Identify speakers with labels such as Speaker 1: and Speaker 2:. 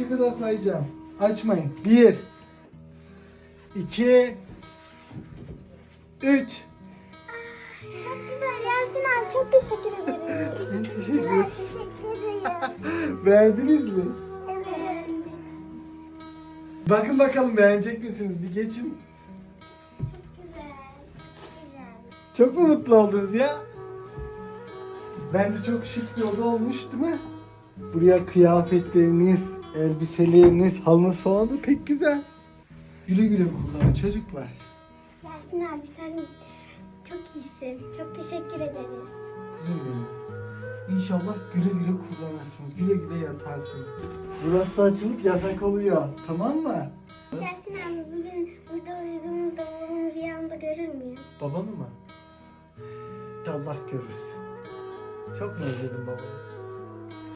Speaker 1: Üçe kadar sayacağım. Açmayın. Bir. iki, Üç.
Speaker 2: Çok güzel Yasin abi çok teşekkür ederim.
Speaker 1: Ederim.
Speaker 2: teşekkür ederim.
Speaker 1: Beğendiniz mi?
Speaker 2: Evet.
Speaker 1: Bakın bakalım beğenecek misiniz? Bir geçin.
Speaker 2: Çok güzel. Çok güzel.
Speaker 1: Çok mu mutlu oldunuz ya? Bence çok şık bir oda olmuş değil mi? Buraya kıyafetleriniz, elbiseleriniz, halınız falan da pek güzel. Güle güle kullanın çocuklar.
Speaker 2: Yasin abi sen çok iyisin. Çok teşekkür ederiz.
Speaker 1: Kuzum benim. İnşallah güle güle kullanırsınız. Güle güle yatarsınız. Burası da açılıp yatak oluyor. Tamam mı?
Speaker 2: Yasin abi bugün burada uyuduğumuzda babamı rüyamda görür müyüm?
Speaker 1: Babanı mı? İnşallah görürsün. Çok mu özledin babanı?